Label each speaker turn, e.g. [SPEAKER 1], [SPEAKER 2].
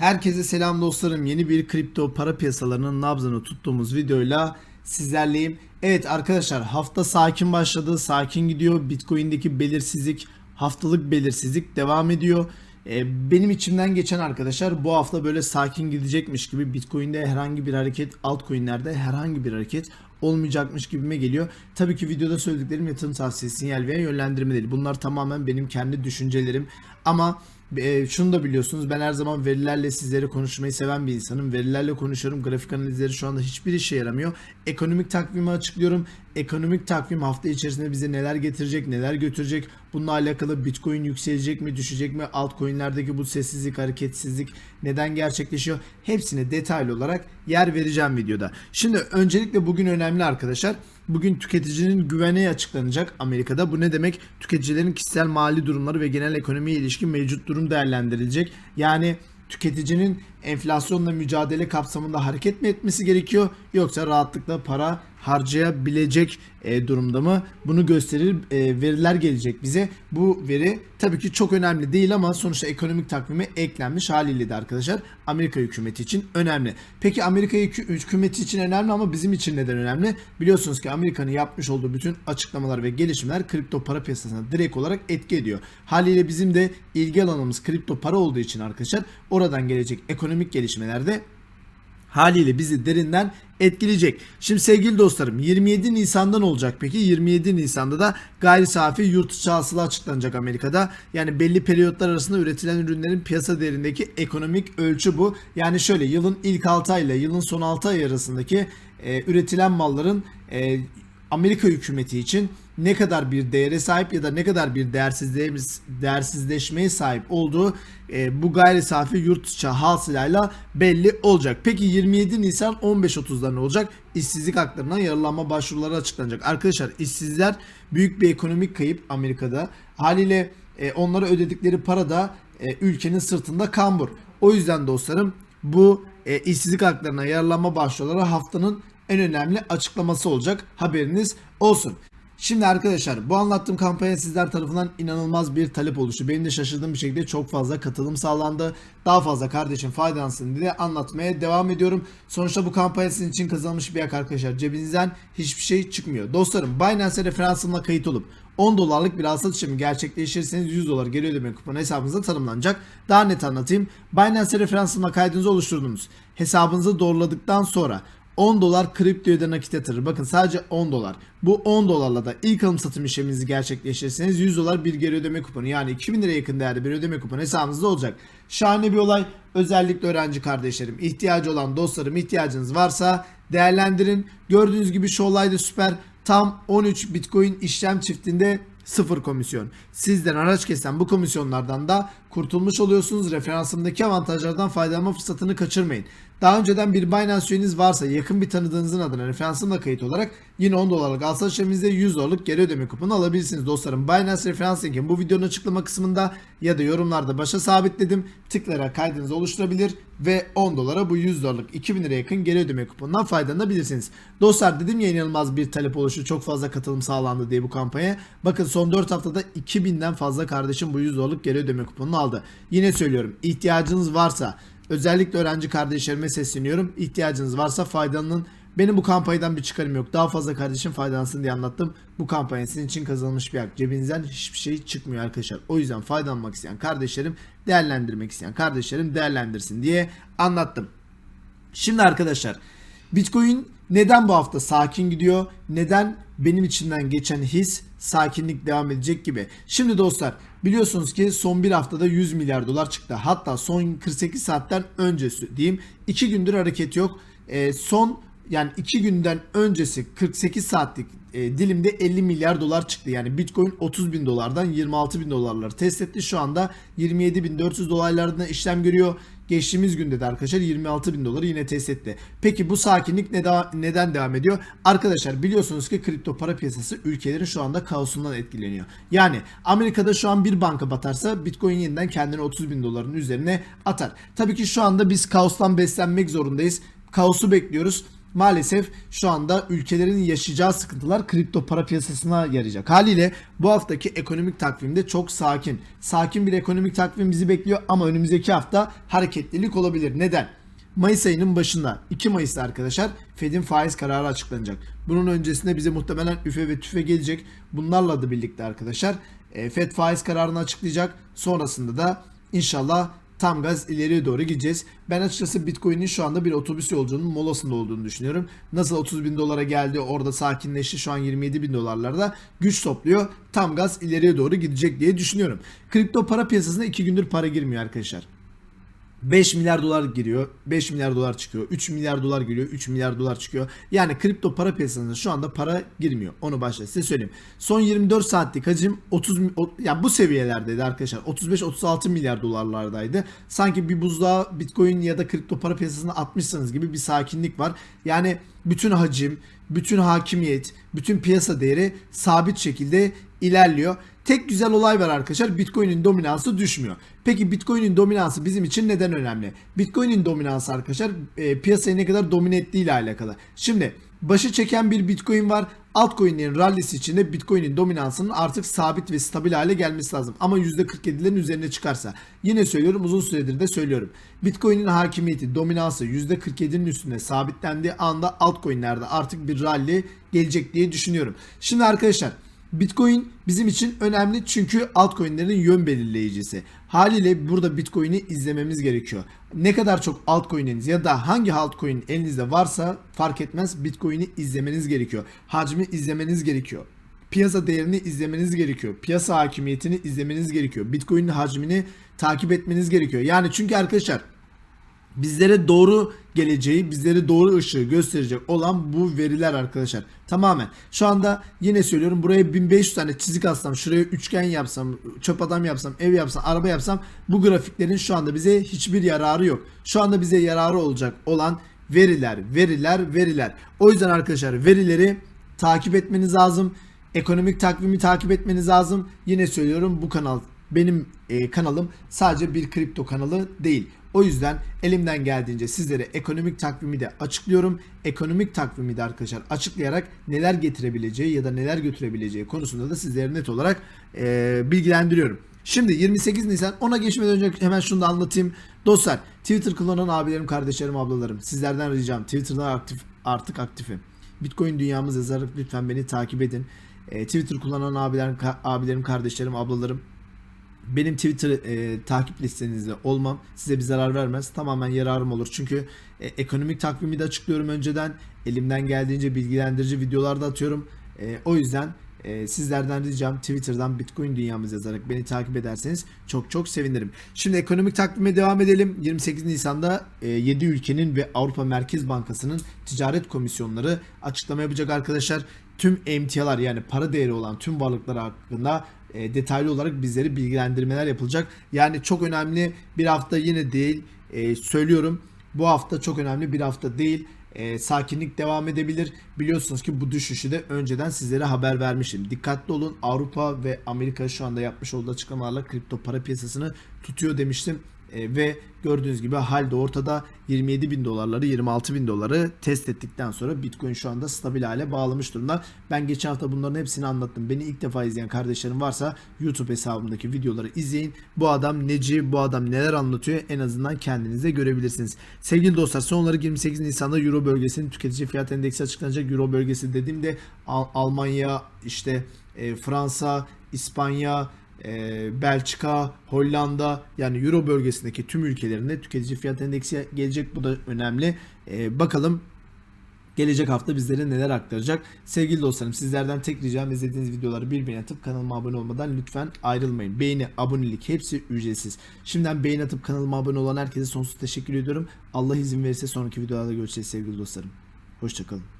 [SPEAKER 1] Herkese selam dostlarım. Yeni bir kripto para piyasalarının nabzını tuttuğumuz videoyla sizlerleyim. Evet arkadaşlar hafta sakin başladı. Sakin gidiyor. Bitcoin'deki belirsizlik, haftalık belirsizlik devam ediyor. Ee, benim içimden geçen arkadaşlar bu hafta böyle sakin gidecekmiş gibi Bitcoin'de herhangi bir hareket, altcoin'lerde herhangi bir hareket olmayacakmış gibime geliyor. Tabii ki videoda söylediklerim yatırım tavsiyesi, sinyal veya yönlendirme değil. Bunlar tamamen benim kendi düşüncelerim. Ama e, şunu da biliyorsunuz ben her zaman verilerle sizlere konuşmayı seven bir insanım. Verilerle konuşuyorum. Grafik analizleri şu anda hiçbir işe yaramıyor. Ekonomik takvimi açıklıyorum. Ekonomik takvim hafta içerisinde bize neler getirecek, neler götürecek. Bununla alakalı Bitcoin yükselecek mi, düşecek mi? Altcoin'lerdeki bu sessizlik, hareketsizlik neden gerçekleşiyor? Hepsine detaylı olarak yer vereceğim videoda. Şimdi öncelikle bugün önemli arkadaşlar. Bugün tüketicinin güveni açıklanacak Amerika'da. Bu ne demek? Tüketicilerin kişisel mali durumları ve genel ekonomiye ilişkin mevcut durum değerlendirilecek. Yani tüketicinin enflasyonla mücadele kapsamında hareket mi etmesi gerekiyor yoksa rahatlıkla para harcayabilecek e, durumda mı? Bunu gösterir e, veriler gelecek bize. Bu veri tabii ki çok önemli değil ama sonuçta ekonomik takvime eklenmiş haliyle de arkadaşlar Amerika hükümeti için önemli. Peki Amerika hükü- hükümeti için önemli ama bizim için neden önemli? Biliyorsunuz ki Amerika'nın yapmış olduğu bütün açıklamalar ve gelişmeler kripto para piyasasına direkt olarak etki ediyor. Haliyle bizim de ilgi alanımız kripto para olduğu için arkadaşlar oradan gelecek ekonomik gelişmelerde haliyle bizi derinden etkileyecek. Şimdi sevgili dostlarım 27 Nisan'dan olacak peki 27 Nisan'da da gayri safi yurt içi hasıla açıklanacak Amerika'da. Yani belli periyotlar arasında üretilen ürünlerin piyasa değerindeki ekonomik ölçü bu. Yani şöyle yılın ilk 6 ay ile yılın son 6 ay arasındaki e, üretilen malların e, Amerika hükümeti için ne kadar bir değere sahip ya da ne kadar bir değersizliğe, değersizleşmeye sahip olduğu e, bu gayri safi yurt içi hasılayla belli olacak. Peki 27 Nisan 15.30'da ne olacak? İşsizlik haklarına yararlanma başvuruları açıklanacak. Arkadaşlar işsizler büyük bir ekonomik kayıp Amerika'da. Haliyle e, onlara ödedikleri para da e, ülkenin sırtında kambur. O yüzden dostlarım bu e, işsizlik haklarına yararlanma başvuruları haftanın en önemli açıklaması olacak. Haberiniz olsun. Şimdi arkadaşlar bu anlattığım kampanya sizler tarafından inanılmaz bir talep oluştu. Benim de şaşırdığım bir şekilde çok fazla katılım sağlandı. Daha fazla kardeşim faydalansın diye anlatmaya devam ediyorum. Sonuçta bu kampanya sizin için kazanmış bir yak arkadaşlar. Cebinizden hiçbir şey çıkmıyor. Dostlarım Binance referansımla kayıt olup 10 dolarlık bir alsat işlemi gerçekleştirirseniz 100 dolar geri ödeme kuponu hesabınıza tanımlanacak. Daha net anlatayım. Binance referansımla kaydınızı oluşturdunuz. Hesabınızı doğruladıktan sonra 10 dolar kriptoya da nakit yatırır. Bakın sadece 10 dolar. Bu 10 dolarla da ilk alım satım işleminizi gerçekleştirirseniz 100 dolar bir geri ödeme kuponu yani 2000 liraya yakın değerde bir ödeme kuponu hesabınızda olacak. Şahane bir olay. Özellikle öğrenci kardeşlerim, ihtiyacı olan dostlarım ihtiyacınız varsa değerlendirin. Gördüğünüz gibi şu olay da süper. Tam 13 Bitcoin işlem çiftinde sıfır komisyon. Sizden araç kesen bu komisyonlardan da kurtulmuş oluyorsunuz. Referansımdaki avantajlardan faydalanma fırsatını kaçırmayın. Daha önceden bir Binance üyeniz varsa yakın bir tanıdığınızın adına referansımla kayıt olarak yine 10 dolarlık alsat işleminizde 100 dolarlık geri ödeme kuponu alabilirsiniz dostlarım. Binance referans linkim bu videonun açıklama kısmında ya da yorumlarda başa sabitledim. Tıklayarak kaydınızı oluşturabilir ve 10 dolara bu 100 dolarlık 2000 lira yakın geri ödeme kuponundan faydalanabilirsiniz. Dostlar dedim ya inanılmaz bir talep oluşu çok fazla katılım sağlandı diye bu kampanya. Bakın son 4 haftada 2000'den fazla kardeşim bu 100 dolarlık geri ödeme kuponunu aldı. Yine söylüyorum ihtiyacınız varsa Özellikle öğrenci kardeşlerime sesleniyorum. İhtiyacınız varsa faydalanın. Benim bu kampanyadan bir çıkarım yok. Daha fazla kardeşim faydalansın diye anlattım. Bu kampanya sizin için kazanılmış bir hak. Cebinizden hiçbir şey çıkmıyor arkadaşlar. O yüzden faydalanmak isteyen kardeşlerim, değerlendirmek isteyen kardeşlerim değerlendirsin diye anlattım. Şimdi arkadaşlar Bitcoin neden bu hafta sakin gidiyor? Neden benim içinden geçen his sakinlik devam edecek gibi? Şimdi dostlar biliyorsunuz ki son bir haftada 100 milyar dolar çıktı. Hatta son 48 saatten öncesi diyeyim 2 gündür hareket yok. E, son yani 2 günden öncesi 48 saatlik e, dilimde 50 milyar dolar çıktı. Yani Bitcoin 30 bin dolardan 26 bin dolarları test etti. Şu anda 27 bin 400 dolaylarında işlem görüyor. Geçtiğimiz günde de arkadaşlar 26 bin doları yine test etti. Peki bu sakinlik neden, neden devam ediyor? Arkadaşlar biliyorsunuz ki kripto para piyasası ülkelerin şu anda kaosundan etkileniyor. Yani Amerika'da şu an bir banka batarsa Bitcoin yeniden kendini 30 bin doların üzerine atar. Tabii ki şu anda biz kaostan beslenmek zorundayız. Kaosu bekliyoruz. Maalesef şu anda ülkelerin yaşayacağı sıkıntılar kripto para piyasasına yarayacak. Haliyle bu haftaki ekonomik takvimde çok sakin. Sakin bir ekonomik takvim bizi bekliyor ama önümüzdeki hafta hareketlilik olabilir. Neden? Mayıs ayının başında 2 Mayıs'ta arkadaşlar Fed'in faiz kararı açıklanacak. Bunun öncesinde bize muhtemelen üfe ve tüfe gelecek. Bunlarla da birlikte arkadaşlar e, Fed faiz kararını açıklayacak. Sonrasında da inşallah tam gaz ileriye doğru gideceğiz. Ben açıkçası Bitcoin'in şu anda bir otobüs yolcunun molasında olduğunu düşünüyorum. Nasıl 30 bin dolara geldi orada sakinleşti şu an 27 bin dolarlarda güç topluyor. Tam gaz ileriye doğru gidecek diye düşünüyorum. Kripto para piyasasına 2 gündür para girmiyor arkadaşlar. 5 milyar dolar giriyor, 5 milyar dolar çıkıyor, 3 milyar dolar giriyor, 3 milyar dolar çıkıyor. Yani kripto para piyasasında şu anda para girmiyor. Onu başta size söyleyeyim. Son 24 saatlik hacim 30 mi- o- yani bu seviyelerdeydi arkadaşlar. 35-36 milyar dolarlardaydı. Sanki bir buzluğa Bitcoin ya da kripto para piyasasına atmışsınız gibi bir sakinlik var. Yani bütün hacim, bütün hakimiyet, bütün piyasa değeri sabit şekilde ilerliyor. Tek güzel olay var arkadaşlar. Bitcoin'in dominansı düşmüyor. Peki Bitcoin'in dominansı bizim için neden önemli? Bitcoin'in dominansı arkadaşlar e, piyasayı ne kadar domine ettiği ile alakalı. Şimdi başı çeken bir Bitcoin var. Altcoin'lerin rallisi içinde Bitcoin'in dominansının artık sabit ve stabil hale gelmesi lazım. Ama %47'lerin üzerine çıkarsa. Yine söylüyorum uzun süredir de söylüyorum. Bitcoin'in hakimiyeti, dominansı %47'nin üstünde sabitlendiği anda altcoin'lerde artık bir rally gelecek diye düşünüyorum. Şimdi arkadaşlar Bitcoin bizim için önemli çünkü altcoin'lerin yön belirleyicisi. Haliyle burada Bitcoin'i izlememiz gerekiyor. Ne kadar çok altcoin'iniz ya da hangi altcoin elinizde varsa fark etmez Bitcoin'i izlemeniz gerekiyor. Hacmi izlemeniz gerekiyor. Piyasa değerini izlemeniz gerekiyor. Piyasa hakimiyetini izlemeniz gerekiyor. Bitcoin'in hacmini takip etmeniz gerekiyor. Yani çünkü arkadaşlar bizlere doğru geleceği, bizlere doğru ışığı gösterecek olan bu veriler arkadaşlar. Tamamen. Şu anda yine söylüyorum buraya 1500 tane çizik atsam, şuraya üçgen yapsam, çöp adam yapsam, ev yapsam, araba yapsam bu grafiklerin şu anda bize hiçbir yararı yok. Şu anda bize yararı olacak olan veriler, veriler, veriler. O yüzden arkadaşlar verileri takip etmeniz lazım. Ekonomik takvimi takip etmeniz lazım. Yine söylüyorum bu kanal benim e, kanalım sadece bir kripto kanalı değil. O yüzden elimden geldiğince sizlere ekonomik takvimi de açıklıyorum. Ekonomik takvimi de arkadaşlar açıklayarak neler getirebileceği ya da neler götürebileceği konusunda da sizlere net olarak e, bilgilendiriyorum. Şimdi 28 Nisan ona geçmeden önce hemen şunu da anlatayım. Dostlar Twitter kullanan abilerim, kardeşlerim, ablalarım sizlerden ricam Twitter'da aktif, artık aktifim. Bitcoin dünyamız yazarak lütfen beni takip edin. E, Twitter kullanan abilerim, ka- abilerim, kardeşlerim, ablalarım benim Twitter e, takip listenizde olmam size bir zarar vermez. Tamamen yararım olur. Çünkü e, ekonomik takvimi de açıklıyorum önceden. Elimden geldiğince bilgilendirici videolar da atıyorum. E, o yüzden e, sizlerden ricam Twitter'dan Bitcoin dünyamız yazarak beni takip ederseniz çok çok sevinirim. Şimdi ekonomik takvime devam edelim. 28 Nisan'da e, 7 ülkenin ve Avrupa Merkez Bankası'nın ticaret komisyonları açıklama yapacak arkadaşlar. Tüm emtialar yani para değeri olan tüm varlıklar hakkında e, detaylı olarak bizleri bilgilendirmeler yapılacak. Yani çok önemli bir hafta yine değil e, söylüyorum. Bu hafta çok önemli bir hafta değil. E, sakinlik devam edebilir. Biliyorsunuz ki bu düşüşü de önceden sizlere haber vermiştim. Dikkatli olun. Avrupa ve Amerika şu anda yapmış olduğu açıklamalarla kripto para piyasasını tutuyor demiştim. E, ve gördüğünüz gibi halde ortada 27 bin dolarları 26 bin doları test ettikten sonra Bitcoin şu anda stabil hale bağlamış durumda. Ben geçen hafta bunların hepsini anlattım. Beni ilk defa izleyen kardeşlerim varsa YouTube hesabımdaki videoları izleyin. Bu adam neci, bu adam neler anlatıyor en azından kendinize görebilirsiniz. Sevgili dostlar son olarak 28 Nisan'da Euro bölgesinin tüketici fiyat endeksi açıklanacak. Euro bölgesi dediğimde Al- Almanya, işte e, Fransa, İspanya, Belçika, Hollanda yani Euro bölgesindeki tüm ülkelerinde tüketici fiyat endeksi gelecek. Bu da önemli. E, bakalım gelecek hafta bizlere neler aktaracak. Sevgili dostlarım sizlerden tek ricam izlediğiniz videoları bir beğeni atıp kanalıma abone olmadan lütfen ayrılmayın. Beğeni, abonelik hepsi ücretsiz. Şimdiden beğeni atıp kanalıma abone olan herkese sonsuz teşekkür ediyorum. Allah izin verirse sonraki videolarda görüşeceğiz sevgili dostlarım. Hoşçakalın.